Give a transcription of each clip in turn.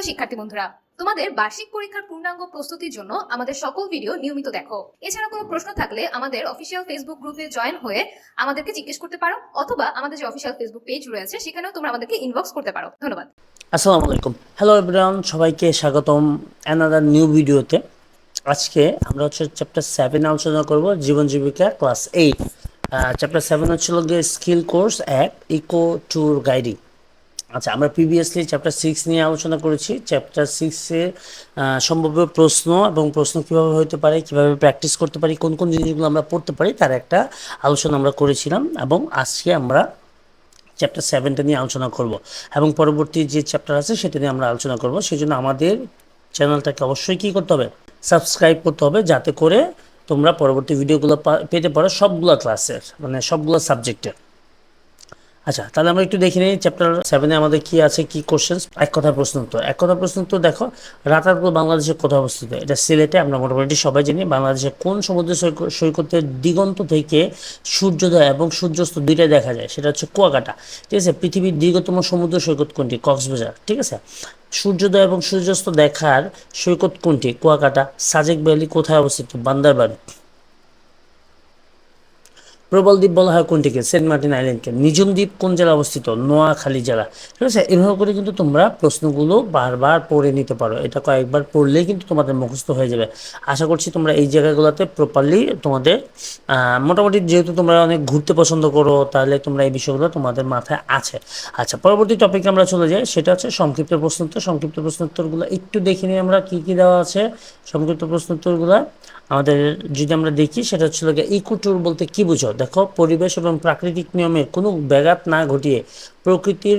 প্রিয় শিক্ষার্থী বন্ধুরা, তোমাদের বার্ষিক পরীক্ষার পূর্ণাঙ্গ প্রস্তুতির জন্য আমাদের সকল ভিডিও নিয়মিত দেখো। এছাড়া কোনো প্রশ্ন থাকলে আমাদের অফিসিয়াল ফেসবুক গ্রুপে জয়েন হয়ে আমাদেরকে জিজ্ঞেস করতে পারো, অথবা আমাদের যে অফিসিয়াল ফেসবুক পেজ রয়েছে, সেখানেও তোমরা আমাদেরকে ইনবক্স করতে পারো। ধন্যবাদ। আসসালামু আলাইকুম। হ্যালো এভরিওয়ান সবাইকে স্বাগতম অ্যানাদার নিউ ভিডিওতে আজকে আমরা হচ্ছে চ্যাপ্টার সেভেন আলোচনা করব, জীবন জীবিকা ক্লাস এইট চ্যাপ্টার সেভেন হচ্ছিল গিয়ে স্কিল কোর্স এক ইকো ট্যুর গাইডিং আচ্ছা আমরা প্রিভিয়াসলি চ্যাপ্টার সিক্স নিয়ে আলোচনা করেছি। চ্যাপ্টার সিক্সে সম্ভাব্য প্রশ্ন এবং প্রশ্ন কীভাবে হতে পারে, কীভাবে প্র্যাকটিস করতে পারি, কোন কোন জিনিসগুলো আমরা পড়তে পারি, তার একটা আলোচনা আমরা করেছিলাম এবং আজকে আমরা চ্যাপ্টার সেভেনটা নিয়ে আলোচনা করব এবং পরবর্তী যে চ্যাপ্টার আছে সেটা নিয়ে আমরা আলোচনা করব। সেই জন্য আমাদের চ্যানেলটাকে অবশ্যই কী করতে হবে? সাবস্ক্রাইব করতে হবে যাতে করে তোমরা পরবর্তী ভিডিওগুলো পেতে পারো সবগুলো ক্লাসের মানে সবগুলো সাবজেক্টের আচ্ছা তাহলে আমরা একটু দেখে নিই চ্যাপ্টার সেভেনে আমাদের কি আছে, কি কোশ্চেন এক কথা প্রশ্ন উত্তর। এক কথা প্রশ্ন উত্তর দেখো রাতারপুর বাংলাদেশের কোথায় অবস্থিত? এটা সিলেটে, আমরা মোটামুটি সবাই জানি বাংলাদেশের কোন সমুদ্র সৈক- সৈকতের দিগন্ত থেকে সূর্যোদয় এবং সূর্যাস্ত দুইটাই দেখা যায়, সেটা হচ্ছে কুয়াকাটা। ঠিক আছে? পৃথিবীর দীর্ঘতম সমুদ্র সৈকত কোনটি? কক্সবাজার। ঠিক আছে? সূর্যোদয় এবং সূর্যাস্ত দেখার সৈকত কোনটি? কুয়াকাটা, সাজেক ভ্যালি কোথায় অবস্থিত? বান্দারবান। প্রবল দ্বীপ বলা হয় কোনটিকে? সেন্ট মার্টিন আইল্যান্ডকে। নিজম দ্বীপ কোন জেলা অবস্থিত? নোয়াখালী জেলা। ঠিক আছে? এভাবে করে কিন্তু তোমরা প্রশ্নগুলো বারবার পড়ে নিতে পারো। এটা কয়েকবার পড়লেই কিন্তু তোমাদের মুখস্থ হয়ে যাবে। আশা করছি তোমরা এই জায়গাগুলোতে প্রপারলি তোমাদের মোটামুটি যেহেতু তোমরা অনেক ঘুরতে পছন্দ করো, তাহলে তোমরা এই বিষয়গুলো তোমাদের মাথায় আছে। আচ্ছা পরবর্তী টপিকে আমরা চলে যাই। সেটা হচ্ছে সংক্ষিপ্ত প্রশ্নোত্তর। সংক্ষিপ্ত প্রশ্নোত্তরগুলো একটু দেখে নিই আমরা কি কি দেওয়া আছে। সংক্ষিপ্ত প্রশ্নোত্তরগুলো আমাদের যদি আমরা দেখি, সেটা হচ্ছিল গিয়ে ইকো ট্যুর বলতে কি বুঝো? দেখো, পরিবেশ এবং প্রাকৃতিক নিয়মে কোনো ব্যাঘাত না ঘটিয়ে প্রকৃতির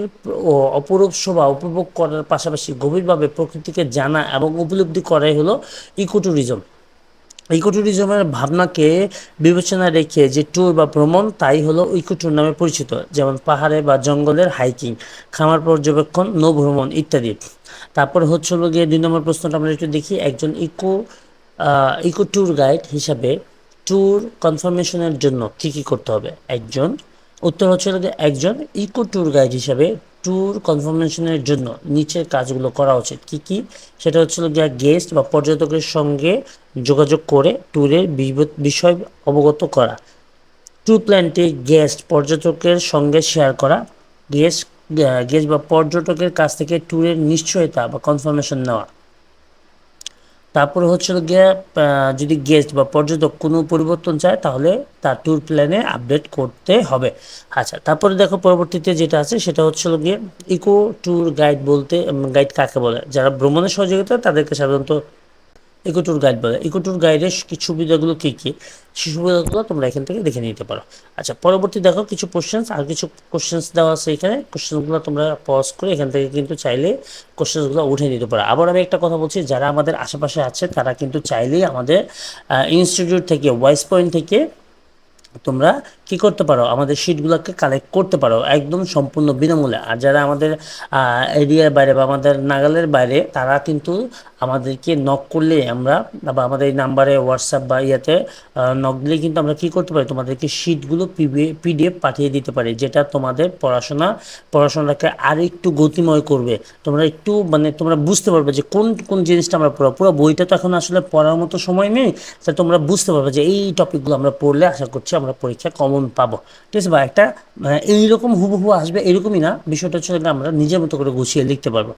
অপরূপ শোভা উপভোগ করার পাশাপাশি গভীরভাবে প্রকৃতিকে জানা এবং উপলব্ধি করাই হলো ইকো ট্যুরিজম ইকোট্যুরিজমের ভাবনাকে বিবেচনা রেখে যে ট্যুর বা ভ্রমণ, তাই হলো ইকো ট্যুর নামে পরিচিত, যেমন পাহাড়ে বা জঙ্গলের হাইকিং, খামার পর্যবেক্ষণ নৌ ভ্রমণ ইত্যাদি। তারপর হচ্ছে গিয়ে দুই নম্বর প্রশ্নটা আমরা একটু দেখি, একজন ইকো ইকো ট্যুর গাইড হিসাবে ট্যুর কনফার্মেশনের জন্য কী কী করতে হবে? একজন, উত্তর হচ্ছে গিয়ে একজন ইকো ট্যুর গাইড হিসাবে ট্যুর কনফার্মেশনের জন্য নিচের কাজগুলো করা উচিত। কি কি? সেটা হচ্ছিল গিয়ে গেস্ট বা পর্যটকের সঙ্গে যোগাযোগ করে ট্যুরের বিষয় অবগত করা। ট্যুর প্ল্যানটি গেস্ট পর্যটকের সঙ্গে শেয়ার করা। গেস্ট গেস্ট বা পর্যটকের কাছ থেকে ট্যুরের নিশ্চয়তা বা কনফার্মেশন নেওয়া। তারপরে হচ্ছে গিয়ে যদি গেস্ট বা পর্যটক কোনো পরিবর্তন চায়, তাহলে তার ট্যুর প্ল্যানে আপডেট করতে হবে। আচ্ছা তারপরে দেখো পরবর্তীতে যেটা আছে, সেটা হচ্ছে গিয়ে ইকো ট্যুর গাইড বলতে গাইড কাকে বলে? যারা ভ্রমণের সহযোগিতা, তাদেরকে সাধারণত ইকো ট্যুর গাইড বলে ইকো ট্যুর গাইডের সুবিধাগুলো কী কী? সেই সুবিধাগুলো তোমরা এখান থেকে দেখে নিতে পারো। আচ্ছা পরবর্তী দেখো কিছু কোশ্চেন্স আর কিছু কোশ্চেন্স দেওয়া আছে এখানে। কোশ্চেন্সগুলো তোমরা পজ করে এখান থেকে কিন্তু চাইলে কোশ্চেন্সগুলো উঠে নিতে পারো। আবার আমি একটা কথা বলছি, যারা আমাদের আশেপাশে আছে, তারা কিন্তু চাইলেই আমাদের ইনস্টিটিউট থেকে ওয়াইস পয়েন্ট থেকে তোমরা কি করতে পারো? আমাদের শিটগুলোকে কালেক্ট করতে পারো, একদম সম্পূর্ণ বিনামূল্যে। আর যারা আমাদের এরিয়ার বাইরে বা আমাদের নাগালের বাইরে, তারা কিন্তু আমাদেরকে নক করলে আমরা বা আমাদের এই নাম্বারে হোয়াটসঅ্যাপ বা ইয়াতে নক দিলে কিন্তু আমরা কি করতে পারি? তোমাদেরকে শিটগুলো পিডিএফ পাঠিয়ে দিতে পারি, যেটা তোমাদের পড়াশোনা, পড়াশোনাটাকে আর একটু গতিময় করবে। তোমরা একটু মানে তোমরা বুঝতে পারবে যে কোন কোন জিনিসটা আমরা পড়া পুরো বইটা তো এখন আসলে পড়ার মতো সময় নেই, তা তোমরা বুঝতে পারবে যে এই টপিকগুলো আমরা পড়লে আশা করছি আমরা পরীক্ষা কমন পাবো। ঠিক আছে বা একটা মানে এইরকম হুবহু আসবে এরকমই না, বিষয়টা হচ্ছে আমরা নিজের মতো করে গুছিয়ে লিখতে পারব।